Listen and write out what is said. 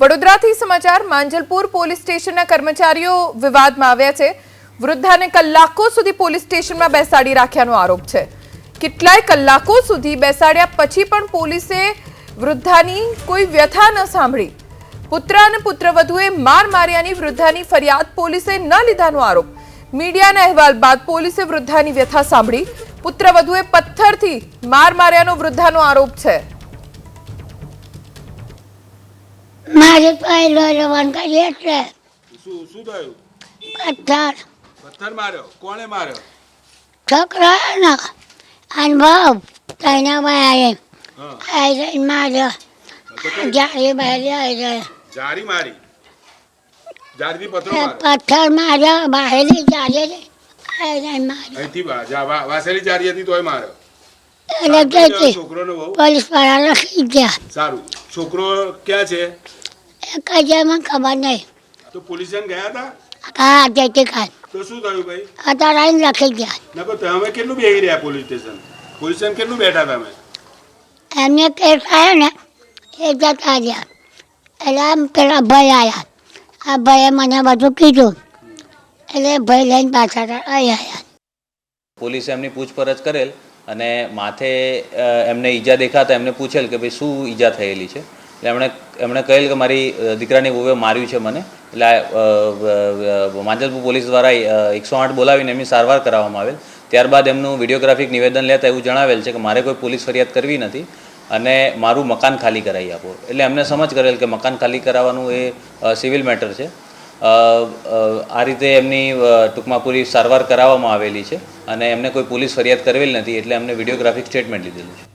વડોદરાથી સમાચાર, માંજલપુર પોલીસ સ્ટેશનના કર્મચારીઓ વિવાદમાં આવ્યા છે. વૃદ્ધાને કલાકો સુધી પોલીસ સ્ટેશનમાં બેસાડી રાખ્યાનો આરોપ છે. કેટલાય કલાકો સુધી બેસાડ્યા પછી પણ પોલીસે વૃદ્ધાની કોઈ વ્યથા ન સાંભળી. પુત્ર અને પુત્રવધુએ માર માર્યાની વૃદ્ધાની ફરિયાદ પોલીસે ન લીધાનો આરોપ. મીડિયાના અહેવાલ બાદ પોલીસે વૃદ્ધાની વ્યથા સાંભળી. પુત્રવધુએ પથ્થરથી માર માર્યાનો વૃદ્ધાનો આરોપ છે. મારે પહેલો રવાન કરી એટલે. શું શું થયું? પથ્થર. પથ્થર માર્યો? કોણે માર્યો? છોકરા ને અનુભવ તૈના ભાઈ આવી માર્યો. તો કઈ જારી બહેરી આવી જારી મારી. જારી પથ્થર માર્યો? પથ્થર માર્યો બહેરી જારી માર્યો. અહીંથી વાસેલી જારી હતી તોય માર્યો. એટલે પોલીસવાળા લખી ગયા. સારું. છોકરો ક્યાં છે? એ કઈ ખબર નહીં. તો પોલીસ સ્ટેશન ગયા હતા? હા તો શું થયું ભાઈ? અત્યારે આવીને લખી ગયા. ના પણ તમે કેટલું બેહી રહ્યા પોલીસ સ્ટેશન? પોલીસ સ્ટેશન કેટલું બેઠા તમે? એમને કેસ આવ્યો ને એ જતા રહ્યા. એટલે આમ પેલા ભાઈ આવ્યા આ ભાઈએ મને બધું કીધું. એટલે ભાઈ લઈને પાછા અહીં આવ્યા પોલીસે એમની પૂછપરછ કરેલ. અને માથે એમને ઈજા દેખાતા એમને પૂછેલ કે ભાઈ શું ઈજા થયેલી છે? એટલે એમણે એમણે કહેલ કે મારી દીકરાની વહુએ માર્યું છે મને. એટલે માંજલપુર પોલીસ દ્વારા એકસો આઠ બોલાવીને એમની સારવાર કરાવવામાં આવેલ. ત્યારબાદ એમનું વિડીયોગ્રાફિક નિવેદન લેતા એવું જણાવેલ છે કે મારે કોઈ પોલીસ ફરિયાદ કરવી નથી અને મારું મકાન ખાલી કરાવી આપો. એટલે એમને સમજ કરેલ કે મકાન ખાલી કરાવવાનું એ સિવિલ મેટર છે. આ રીતે એમની ટૂંકમાં પૂરી સારવાર કરાવવામાં આવેલી છે અને એમને કોઈ પોલીસ ફરિયાદ કરેલી નથી એટલે એમને વિડીયોગ્રાફિક સ્ટેટમેન્ટ લીધેલું છે.